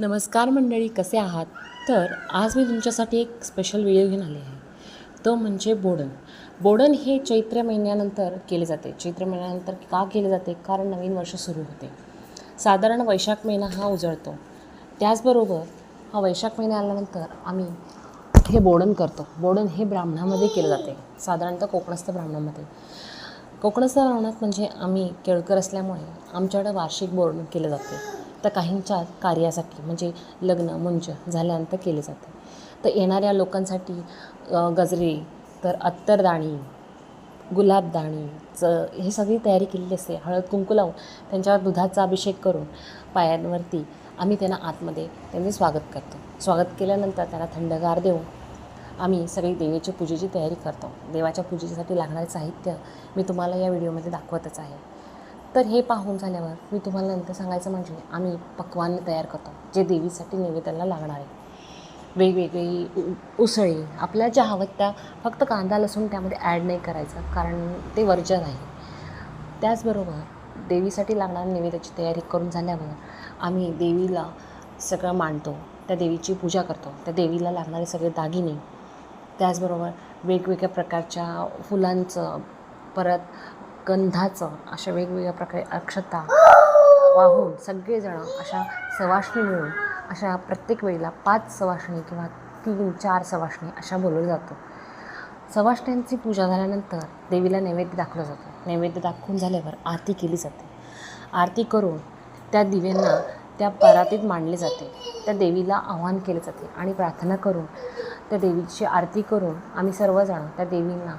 नमस्कार मंडळी कसे आहात? तर आज मी तुमच्यासाठी एक स्पेशल व्हिडिओ घेऊन आले आहे. तो म्हणजे बोडण. बोडण हे चैत्र महिन्यानंतर केले जाते. चैत्र महिन्यानंतर का केले जाते? कारण नवीन वर्ष सुरू होते. साधारण वैशाख महिना हा उजळतो. त्याचबरोबर हा वैशाख महिना आल्यानंतर आम्ही हे बोडण करतो. बोडण हे ब्राह्मणामध्ये केलं जाते. साधारणतः कोकणस्थ ब्राह्मणामध्ये. कोकणस्थ ब्राह्मणात म्हणजे आम्ही केळकर असल्यामुळे आमच्याकडे वार्षिक बोडण केलं जाते. तर काहींच्या कार्यासाठी म्हणजे लग्न मुंज झाल्यानंतर केले जाते. तर येणाऱ्या लोकांसाठी गजरे तर अत्तरदाणी गुलाबदाणी च ही सगळी तयारी केलेली असते. हळद कुंकू लावून त्यांच्यावर दुधाचा अभिषेक करून पायांवरती आम्ही त्यांना आतमध्ये त्यांचे स्वागत करतो. स्वागत केल्यानंतर त्यांना थंडगार देऊन आम्ही सगळी देवीच्या पूजेची तयारी करतो. देवाच्या पूजेसाठी लागणारे साहित्य मी तुम्हाला या व्हिडिओमध्ये दाखवतच आहे. तर हे पाहून झाल्यावर मी तुम्हाला नंतर सांगायचं म्हणजे आम्ही पक्वान तयार करतो जे देवीसाठी नैवेद्याला लागणार आहे. वेगवेगळी उ- उसळी आपल्या ज्या हवं त्या फक्त कांदा लसूण त्यामध्ये ॲड नाही करायचं कारण ते वर्जन आहे. त्याचबरोबर देवीसाठी लागणाऱ्या नैवेद्याची तयारी करून झाल्यावर आम्ही देवीला सगळं मांडतो त्या देवीची पूजा करतो त्या देवीला लागणारे सगळे दागिने त्याचबरोबर वेगवेगळ्या प्रकारच्या फुलांचं परत गंधाचं अशा वेगवेगळ्या प्रकारे अक्षता वाहून सगळेजण अशा सवाष्णी मिळून अशा प्रत्येक वेळेला पाच सवाष्णी किंवा तीन चार सवाष्णी अशा बोलवलं जातं सवाष्ण्यांची पूजा झाल्यानंतर देवीला नैवेद्य दाखवलं जातं. नैवेद्य दाखवून झाल्यावर आरती केली जाते. आरती करून त्या दिव्यांना त्या परातीत मांडले जाते. त्या देवीला आवाहन केले जाते आणि प्रार्थना करून त्या देवीची आरती करून आम्ही सर्वजण त्या देवींना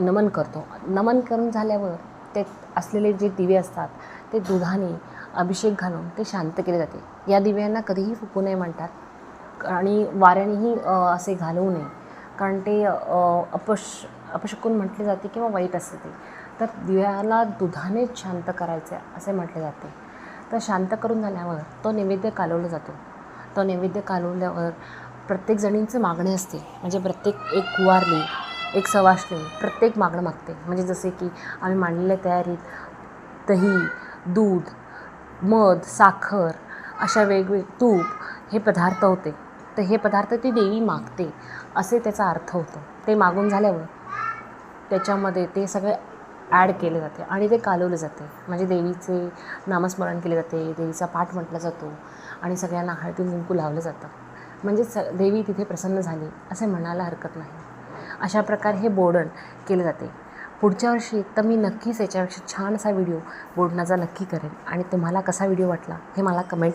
नमन करतो. नमन करून झाल्यावर ते असलेले जे दिवे असतात ते दुधाने अभिषेक घालून ते शांत केले जाते. या दिव्यांना कधीही फुकू नये म्हणतात. आणि वाऱ्यानेही असे घालवू नये. कारण ते अपश अपशकून म्हटले जाते किंवा वाईट असते ते. तर दिव्याला दुधानेच शांत करायचे असे म्हटले जाते. तर शांत करून झाल्यावर तो नैवेद्य कालवला जातो. तो नैवेद्य कालवल्यावर प्रत्येकजणींचं मागणे असते. म्हणजे प्रत्येक एक कुवारली एक सवाष्णी प्रत्येक मागणं मागते. म्हणजे जसे की आम्ही मांडलेल्या तयारीत दही दूध मध साखर अशा वेगवेग तूप हे पदार्थ होते. तर हे पदार्थ ती देवी मागते असे त्याचा अर्थ होतो. ते मागून झाल्यावर त्याच्यामध्ये ते सगळे ॲड केले जाते आणि ते कालवले जाते. म्हणजे देवीचे नामस्मरण केले जाते देवीचा पाठ म्हटला जातो आणि सगळ्यांना हळदी कुंकू लावलं जातं म्हणजे स देवी तिथे प्रसन्न झाली असे म्हणायला हरकत नाही. अशा प्रकारे हे बोडण केले जाते. पुढच्या वर्षी तर मी नक्कीच याच्यापेक्षा छान असा व्हिडिओ बोडणाचा नक्की करेन. आणि तुम्हाला कसा व्हिडिओ वाटला हे मला कमेंट